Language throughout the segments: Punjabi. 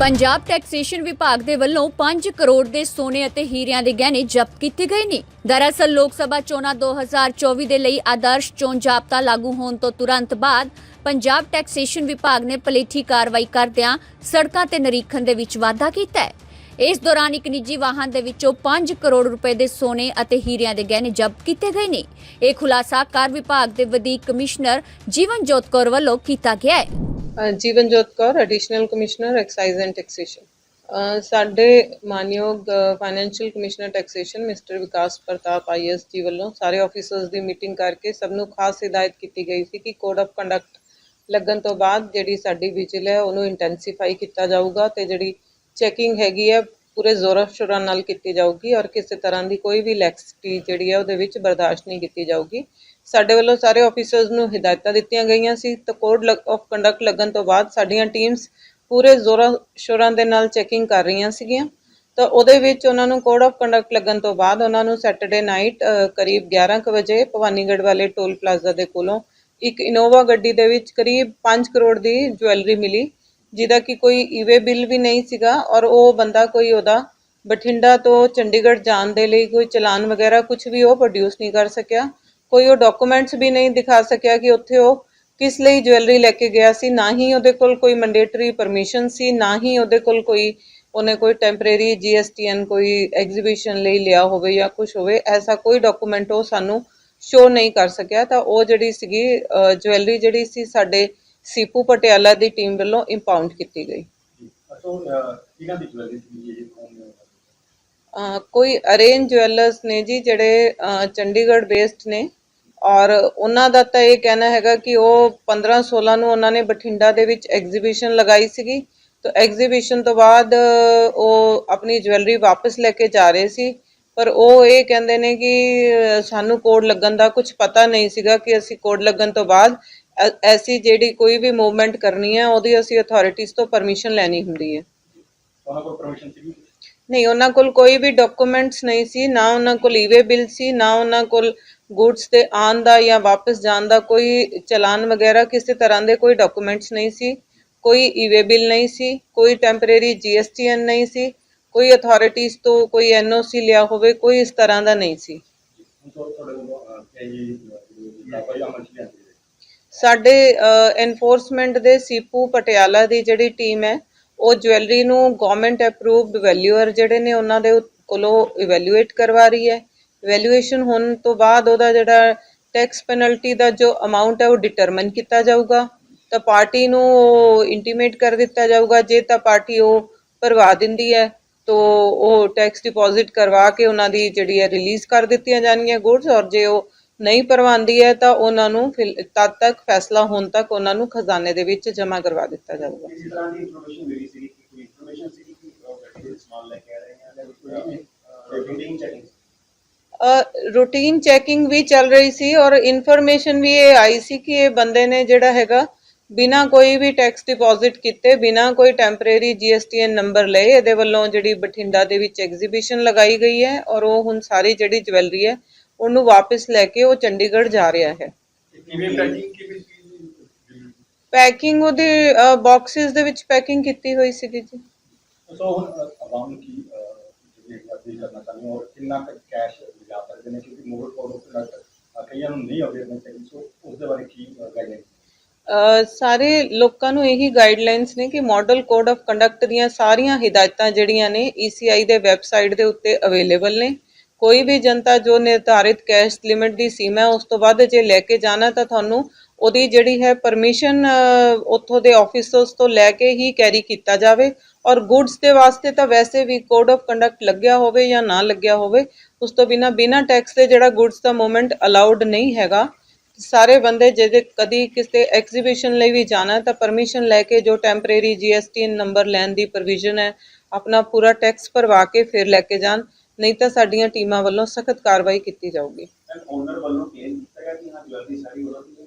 ਪੰਜਾਬ ਟੈਕਸੇਸ਼ਨ ਵਿਭਾਗ ਦੇ ਵੱਲੋਂ 5 ਕਰੋੜ ਦੇ ਸੋਨੇ ਅਤੇ ਹੀਰਿਆਂ ਦੇ ਗਹਿਣੇ ਜ਼ਬਤ ਕੀਤੇ ਗਏ ਨੇ। ਦਰਅਸਲ ਲੋਕ ਸਭਾ ਚੋਣਾਂ 2024 ਦੇ ਲਈ ਆਦਰਸ਼ ਚੋਣ ਜਾਬਤਾ ਲਾਗੂ ਹੋਣ ਤੋਂ ਤੁਰੰਤ ਬਾਅਦ ਪੰਜਾਬ ਟੈਕਸੇਸ਼ਨ ਵਿਭਾਗ ਨੇ ਪਲੇਠੀ ਕਾਰਵਾਈ ਕਰਦਿਆਂ ਸੜਕਾਂ ਤੇ ਨਿਰੀਖਣ ਦੇ ਵਿੱਚ ਵਾਧਾ ਕੀਤਾ ਹੈ। ਇਸ ਦੌਰਾਨ ਇੱਕ ਨਿੱਜੀ ਵਾਹਨ ਦੇ ਵਿੱਚੋਂ 5 ਕਰੋੜ ਰੁਪਏ ਦੇ ਸੋਨੇ ਅਤੇ ਹੀਰਿਆਂ ਦੇ ਗਹਿਣੇ ਜ਼ਬਤ ਕੀਤੇ ਗਏ ਨੇ। ਇਹ ਖੁਲਾਸਾ ਕਾਰ ਵਿਭਾਗ ਦੇ ਵਧੀਕ ਕਮਿਸ਼ਨਰ ਜੀਵਨ ਜੋਤ ਕੌਰ ਵੱਲੋਂ ਕੀਤਾ ਗਿਆ ਹੈ। Jeevanjot Kaur additional commissioner excise and taxation ਸਾਡੇ ਮਾਨਯੋਗ financial commissioner taxation mister Vikas Pratap IAS ji ਵੱਲੋਂ ਸਾਰੇ ਆਫੀਸਰਸ ਦੀ ਮੀਟਿੰਗ ਕਰਕੇ ਸਭ ਨੂੰ ਖਾਸ ਹਦਾਇਤ ਕੀਤੀ ਗਈ ਸੀ ਕਿ ਕੋਡ ਆਫ ਕੰਡਕਟ ਲੱਗਣ ਤੋਂ ਬਾਅਦ ਜਿਹੜੀ ਸਾਡੀ ਵਿਜਿਲ ਹੈ, ਉਹਨੂੰ ਇੰਟੈਂਸੀਫਾਈ ਕੀਤਾ ਜਾਊਗਾ ਤੇ ਜਿਹੜੀ ਚੈਕਿੰਗ ਹੈਗੀ ਹੈ ਪੂਰੇ ਜ਼ੋਰਾਂ ਸ਼ੋਰਾਂ ਨਾਲ ਕੀਤੀ ਜਾਊਗੀ ਔਰ ਕਿਸੇ ਤਰ੍ਹਾਂ ਦੀ ਕੋਈ ਵੀ ਲੈਕਸਿਟੀ ਜਿਹੜੀ ਹੈ ਉਹਦੇ ਵਿੱਚ ਬਰਦਾਸ਼ਤ ਨਹੀਂ ਕੀਤੀ ਜਾਊਗੀ। ਸਾਡੇ ਵੱਲੋਂ ਸਾਰੇ ਆਫੀਸਰਸ ਨੂੰ ਹਦਾਇਤਾਂ ਦਿੱਤੀਆਂ ਗਈਆਂ ਸੀ। ਤਾਂ ਕੋਡ ਆਫ ਕੰਡਕਟ ਲੱਗਣ ਤੋਂ ਬਾਅਦ ਸਾਡੀਆਂ ਟੀਮਸ ਪੂਰੇ ਜ਼ੋਰਾਂ ਸ਼ੋਰਾਂ ਦੇ ਨਾਲ ਚੈਕਿੰਗ ਕਰ ਰਹੀਆਂ ਸੀਗੀਆਂ। ਤਾਂ ਉਹਦੇ ਵਿੱਚ ਉਹਨਾਂ ਨੂੰ ਕੋਡ ਆਫ ਕੰਡਕਟ ਲੱਗਣ ਤੋਂ ਬਾਅਦ ਉਹਨਾਂ ਨੂੰ ਸੈਟਰਡੇ ਨਾਈਟ ਕਰੀਬ 11 ਕੁ ਵਜੇ ਭਵਾਨੀਗੜ੍ਹ ਵਾਲੇ ਟੋਲ ਪਲਾਜ਼ਾ ਦੇ ਕੋਲੋਂ ਇੱਕ ਇਨੋਵਾ ਗੱਡੀ ਦੇ ਵਿੱਚ ਕਰੀਬ 5 ਕਰੋੜ ਦੀ ਜੁਐਲਰੀ ਮਿਲੀ। ਜਿਹਦਾ ਕਿ ਕੋਈ ਈਵੇ ਬਿੱਲ ਵੀ ਨਹੀਂ ਸੀਗਾ ਔਰ ਉਹ ਬੰਦਾ ਕੋਈ ਉਹਦਾ ਬਠਿੰਡਾ ਤੋਂ ਚੰਡੀਗੜ੍ਹ ਜਾਣ ਦੇ ਲਈ ਕੋਈ ਚਲਾਨ ਵਗੈਰਾ ਕੁਝ ਵੀ ਉਹ ਪ੍ਰੋਡਿਊਸ ਨਹੀਂ ਕਰ ਸਕਿਆ। ਕੋਈ ਉਹ ਡਾਕੂਮੈਂਟਸ ਵੀ ਨਹੀਂ ਦਿਖਾ ਸਕਿਆ ਕਿ ਉੱਥੇ ਉਹ ਕਿਸ ਲਈ ਜੁਐਲਰੀ ਲੈ ਕੇ ਗਿਆ ਸੀ। ਨਾ ਹੀ ਉਹਦੇ ਕੋਲ ਕੋਈ ਮੈਂਡੇਟਰੀ ਪਰਮਿਸ਼ਨ ਸੀ, ਨਾ ਹੀ ਉਹਦੇ ਕੋਲ ਕੋਈ ਉਹਨੇ ਕੋਈ ਟੈਂਪਰੇਰੀ ਜੀਐਸਟੀਐਨ ਕੋਈ ਐਗਜ਼ੀਬਿਸ਼ਨ ਲਈ ਲਿਆ ਹੋਵੇ ਜਾਂ ਕੁਝ ਹੋਵੇ, ਐਸਾ ਕੋਈ ਡਾਕੂਮੈਂਟ ਉਹ ਸਾਨੂੰ ਸ਼ੋ ਨਹੀਂ ਕਰ ਸਕਿਆ। ਤਾਂ ਉਹ ਜਿਹੜੀ ਸੀਗੀ ਜੁਐਲਰੀ ਜਿਹੜੀ ਸੀ ਸਾਡੇ ਸੀਪੂ ਪਟਿਆਲਾ ਦੀ ਟੀਮ ਵੱਲੋਂ ਇੰਪਾਊਂਡ ਕੀਤੀ ਗਈ। ਅਸੋ ਇਹਨਾਂ ਦੀ ਜੁਐਲਰੀ ਸੀ ਇਹ ਕੌਣ ਨੇ ਅਹ ਕੋਈ ਅਰੇਂਜ ਜੁਐਲਰਸ ਨੇ ਜੀ ਜਿਹੜੇ ਚੰਡੀਗੜ੍ਹ ਬੇਸਡ ਨੇ। ਔਰ ਉਹਨਾਂ ਦਾ ਤਾਂ ਇਹ ਕਹਿਣਾ ਹੈਗਾ ਕਿ ਉਹ 15 16 ਨੂੰ ਉਹਨਾਂ ਨੇ ਬਠਿੰਡਾ ਦੇ ਵਿੱਚ ਐਗਜ਼ੀਬਿਸ਼ਨ ਲਗਾਈ ਸੀਗੀ। ਤਾਂ ਐਗਜ਼ੀਬਿਸ਼ਨ ਤੋਂ ਬਾਅਦ ਉਹ ਆਪਣੀ ਜੁਐਲਰੀ ਵਾਪਸ ਲੈ ਕੇ ਜਾ ਰਹੇ ਸੀ। ਪਰ ਉਹ ਇਹ ਕਹਿੰਦੇ ਨੇ ਕਿ ਸਾਨੂੰ ਕੋਡ ਲੱਗਣ ਦਾ ਕੁਝ ਪਤਾ ਨਹੀਂ ਸੀਗਾ ਕਿ ਅਸੀਂ ਕੋਡ ਲੱਗਣ ਤੋਂ ਬਾਅਦ ਐਸੀ ਜਿਹੜੀ ਕੋਈ ਵੀ ਮੂਵਮੈਂਟ ਕਰਨੀ ਹੈ ਉਹਦੀ ਅਸੀਂ ਅਥਾਰਟੀਜ਼ ਤੋਂ ਪਰਮਿਸ਼ਨ ਲੈਣੀ ਹੁੰਦੀ ਹੈ। ਉਹਨਾਂ ਕੋਲ ਪਰਮਿਸ਼ਨ ਸੀ ਨਹੀਂ ਉਹਨਾਂ ਕੋਲ ਕੋਈ ਵੀ ਡਾਕੂਮੈਂਟਸ ਨਹੀਂ ਸੀ ਨਾ ਉਹਨਾਂ ਕੋਲ ਈਵੇ ਬਿੱਲ ਸੀ ਨਾ ਉਹਨਾਂ ਕੋਲ ਗੁੱਡਸ ਦੇ ਆਉਣ ਦਾ ਜਾਂ ਵਾਪਸ ਜਾਣ ਦਾ ਕੋਈ ਚਲਾਨ ਵਗੈਰਾ ਕਿਸੇ ਤਰ੍ਹਾਂ ਦੇ ਕੋਈ ਡਾਕੂਮੈਂਟਸ ਨਹੀਂ ਸੀ ਕੋਈ ਈਵੇ ਬਿੱਲ ਨਹੀਂ ਸੀ ਕੋਈ ਟੈਂਪਰੇਰੀ ਜੀਐਸਟੀਐਨ ਨਹੀਂ ਸੀ ਕੋਈ ਅਥਾਰਟੀਜ਼ ਤੋਂ ਕੋਈ ਐਨਓਸੀ ਲਿਆ ਹੋਵੇ ਕੋਈ ਇਸ ਤਰ੍ਹਾਂ ਦਾ ਨਹੀਂ ਸੀ। ਸਾਡੇ ਐਨਫੋਰਸਮੈਂਟ ਦੇ ਸੀਪੂ ਪਟਿਆਲਾ ਦੀ ਜਿਹੜੀ ਟੀਮ ਹੈ, ਉਹ ਜੁਐਲਰੀ ਨੂੰ ਗਵਰਨਮੈਂਟ ਅਪਰੂਵਡ ਵੈਲਿਊਅਰ ਜਿਹੜੇ ਨੇ ਉਹਨਾਂ ਦੇ ਕੋਲੋਂ ਇਵੈਲੂਏਟ ਕਰਵਾ ਰਹੀ ਹੈ। ਇਵੈਲੂਏਸ਼ਨ ਹੋਣ ਤੋਂ ਬਾਅਦ ਉਹਦਾ ਜਿਹੜਾ ਟੈਕਸ ਪੈਨਲਟੀ ਦਾ ਜੋ ਅਮਾਉਂਟ ਹੈ, ਉਹ ਡਿਟਰਮਨ ਕੀਤਾ ਜਾਊਗਾ। ਤਾਂ ਪਾਰਟੀ ਨੂੰ ਇੰਟੀਮੇਟ ਕਰ ਦਿੱਤਾ ਜਾਊਗਾ। ਜੇ ਤਾਂ ਪਾਰਟੀ ਉਹ ਭਰਵਾ ਦਿੰਦੀ ਹੈ, ਤੋ ਉਹ ਟੈਕਸ ਡਿਪੋਜ਼ਿਟ ਕਰਵਾ ਕੇ ਉਹਨਾਂ ਦੀ ਜਿਹੜੀ ਹੈ ਰਿਲੀਜ਼ ਕਰ ਦਿੱਤੀਆਂ ਜਾਣਗੀਆਂ। ਗੁੱਡਸ ਔਰ ਜੇ ਉਹ ਨਹੀਂ ਭਰਵਾਉਂਦੀ ਹੈ ਤਾਂ ਉਹਨਾਂ ਨੂੰ ਤਦ ਤੱਕ ਫੈਸਲਾ ਹੋਣ ਤੱਕ ਉਹਨਾਂ ਨੂੰ ਖਜ਼ਾਨੇ ਦੇ ਵਿੱਚ ਜਮ੍ਹਾਂ ਕਰਵਾ ਦਿੱਤਾ ਜਾਊਗਾ। ਇਸੇ ਤਰ੍ਹਾਂ ਦੀ ਇਨਫੋਰਮੇਸ਼ਨ ਮਿਲੀ ਸੀ ਕਿ ਕੋਈ ਇਨਫੋਰਮੇਸ਼ਨ ਸੀ ਕਿ ਉਹ ਗੱਡੀ ਦੇ ਸਮਾਨ ਲੈ ਕੇ ਆ ਰਹੇ ਹਨ ਜਾਂ ਕੋਈ ਰੂਟੀਨ ਚੈਕਿੰਗ ਰੂਟੀਨ ਚੈਕਿੰਗ ਵੀ ਚੱਲ ਰਹੀ ਸੀ ਔਰ ਇਨਫੋਰਮੇਸ਼ਨ ਵੀ ਇਹ ਆਈ ਸੀ ਕਿ ਇਹ ਬੰਦੇ ਨੇ ਜਿਹੜਾ ਹੈਗਾ ਬਿਨਾ ਕੋਈ ਵੀ ਟੈਕਸ ਡਿਪੋਜ਼ਿਟ ਕੀਤੇ ਬਿਨਾ ਕੋਈ ਟੈਂਪਰੇਰੀ ਜੀਐਸਟੀਐਨ ਨੰਬਰ ਲਏ ਇਹਦੇ ਵੱਲੋਂ ਜਿਹੜੀ ਬਠਿੰਡਾ ਦੇ ਵਿੱਚ ਐਗਜ਼ੀਬਿਸ਼ਨ ਲਗਾਈ ਗਈ ਹੈ ਔਰ ਉਹ ਹੁਣ ਸਾਰੀ ਜਿਹੜੀ ਜਵੈਲਰੀ ਹੈ ਉਹਨੂੰ ਵਾਪਸ ਲੈ ਕੇ ਉਹ ਚੰਡੀਗੜ੍ਹ ਜਾ ਰਿਹਾ ਹੈ। ਕਿਵੇਂ ਪੈਕਿੰਗ ਕਿਵੇਂ ਪੈਕਿੰਗ ਉਹਦੇ ਬਾਕਸਿਸ ਦੇ ਵਿੱਚ ਪੈਕਿੰਗ ਕੀਤੀ ਹੋਈ ਸੀਗੀ ਜੀ। ਸੋ ਹੁਣ ਆਵਾਮ ਨੂੰ ਕੀ ਜਿਹੜੀ ਅਪੀਲ ਕਰਨਾ ਚਾਹੁੰਦੇ ਹੋ ਔਰ ਕਿੰਨਾ ਕੁ ਕੈਸ਼ ਲਿਜਾ ਸਕਦੇ ਨੇ? ਕਿਉਂਕਿ ਮੋਬਾਈਲ ਕੋਡ ਕੰਡਕਟ ਕਈਆਂ ਨੂੰ ਨਹੀਂ ਅਵੇਅਰਨੈਸ ਹੈ ਸੋ ਉਸ ਦੇ ਬਾਰੇ ਕੀ ਗਾਈਡਲਾਈਨ ਅ, ਸਾਰੇ ਲੋਕਾਂ ਨੂੰ ਇਹੀ ਗਾਈਡਲਾਈਨਸ ਨੇ ਕਿ ਮਾਡਲ ਕੋਡ ਆਫ ਕੰਡਕਟ ਦੀਆਂ ਸਾਰੀਆਂ ਹਿਦਾਇਤਾਂ ਜਿਹੜੀਆਂ ਨੇ ECI ਦੇ ਵੈਬਸਾਈਟ ਦੇ ਉੱਤੇ ਅਵੇਲੇਬਲ ਨੇ। ਕੋਈ ਵੀ ਜਨਤਾ ਜੋ ਨਿਰਧਾਰਿਤ ਕੈਸ਼ ਲਿਮਿਟ ਦੀ ਸੀਮਾ ਉਸ ਤੋਂ ਵੱਧ ਜੇ ਲੈ ਕੇ ਜਾਣਾ ਤਾਂ ਤੁਹਾਨੂੰ ਉਹਦੀ ਜਿਹੜੀ ਹੈ ਪਰਮਿਸ਼ਨ ਉੱਥੋਂ ਦੇ ਆਫਿਸਰਸ ਤੋਂ ਲੈ ਕੇ ਹੀ ਕੈਰੀ ਕੀਤਾ ਜਾਵੇ। ਔਰ ਗੁੱਡਸ ਦੇ ਵਾਸਤੇ ਤਾਂ ਵੈਸੇ ਵੀ ਕੋਡ ਆਫ ਕੰਡਕਟ ਲੱਗਿਆ ਹੋਵੇ ਜਾਂ ਨਾ ਲੱਗਿਆ ਹੋਵੇ, ਉਸ ਤੋਂ ਬਿਨਾ ਬਿਨਾ ਟੈਕਸ ਦੇ ਜਿਹੜਾ ਗੁੱਡਸ ਦਾ ਮੂਵਮੈਂਟ ਅਲਾਉਡ ਨਹੀਂ ਹੈਗਾ। ਸਾਰੇ ਬੰਦੇ ਜਿਹਦੇ ਕਦੀ ਕਿਸੇ ਐਗਜ਼ੀਬਿਸ਼ਨ ਲਈ ਵੀ ਜਾਣਾ ਤਾਂ ਪਰਮਿਸ਼ਨ ਲੈ ਕੇ ਜੋ ਟੈਂਪਰੇਰੀ ਜੀਐਸਟੀ ਨੰਬਰ ਲੈਣ ਦੀ ਪ੍ਰੋਵੀਜ਼ਨ ਹੈ, ਆਪਣਾ ਪੂਰਾ ਟੈਕਸ ਭਰਵਾ ਕੇ ਫਿਰ ਲੈ ਕੇ ਜਾਣ। ਨਹੀਂ ਤਾਂ ਸਾਡੀਆਂ ਟੀਮਾਂ ਵੱਲੋਂ ਸਖਤ ਕਾਰਵਾਈ ਕੀਤੀ ਜਾਊਗੀ। ਐਂਡ ਓਨਰ ਵੱਲੋਂ ਕਲੇਮ ਕੀਤਾ ਗਿਆ ਕਿ ਹਾਂ ਜਵੈਲਰੀ ਸਾਰੀ ਉਹਨਾਂ ਦੀ ਹੈ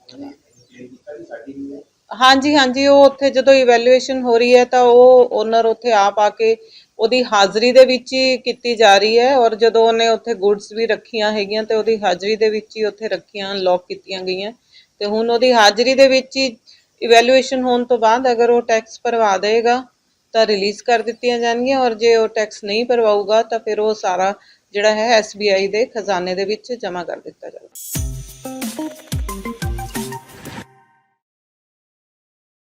ਉਹਨਾਂ ਨੇ ਕਲੇਮ ਕੀਤਾ ਕਿ ਸਾਡੀ ਹੀ ਹੈ? ਹਾਂਜੀ ਹਾਂਜੀ ਉਹ ਉੱਥੇ ਜਦੋਂ ਇਵੈਲੂਏਸ਼ਨ ਹੋ ਰਹੀ ਹੈ ਤਾਂ ਉਹ ਓਨਰ ਉੱਥੇ ਆਪ ਆ ਕੇ ਉਹਦੀ ਹਾਜ਼ਰੀ ਦੇ ਵਿੱਚ ਹੀ ਕੀਤੀ ਜਾ ਰਹੀ ਹੈ ਔਰ ਜਦੋਂ ਉਹਨੇ ਉੱਥੇ ਗੁੱਡਸ ਵੀ ਰੱਖੀਆਂ ਹੈਗੀਆਂ ਤੇ ਉਹਦੀ ਹਾਜ਼ਰੀ ਦੇ ਵਿੱਚ ਹੀ ਉੱਥੇ ਰੱਖੀਆਂ ਲੌਕ ਕੀਤੀਆਂ ਗਈਆਂ। ਤੇ ਹੁਣ ਉਹਦੀ ਹਾਜ਼ਰੀ ਦੇ ਵਿੱਚ ਹੀ ਇਵੈਲੂਏਸ਼ਨ ਹੋਣ ਤੋਂ ਬਾਅਦ ਅਗਰ ਉਹ ਟੈਕਸ ਭਰਵਾ ਦੇਗਾ ਤਾਂ ਰਿਲੀਜ਼ ਕਰ ਦਿੱਤੀਆਂ ਜਾਣਗੀਆਂ ਔਰ ਜੇ ਉਹ ਟੈਕਸ ਨਹੀਂ ਭਰਵਾਊਗਾ ਤਾਂ ਫਿਰ ਉਹ ਸਾਰਾ ਜਿਹੜਾ ਹੈ SBI ਦੇ ਖਜ਼ਾਨੇ ਦੇ ਵਿੱਚ ਜਮ੍ਹਾਂ ਕਰ ਦਿੱਤਾ ਜਾਊਗਾ।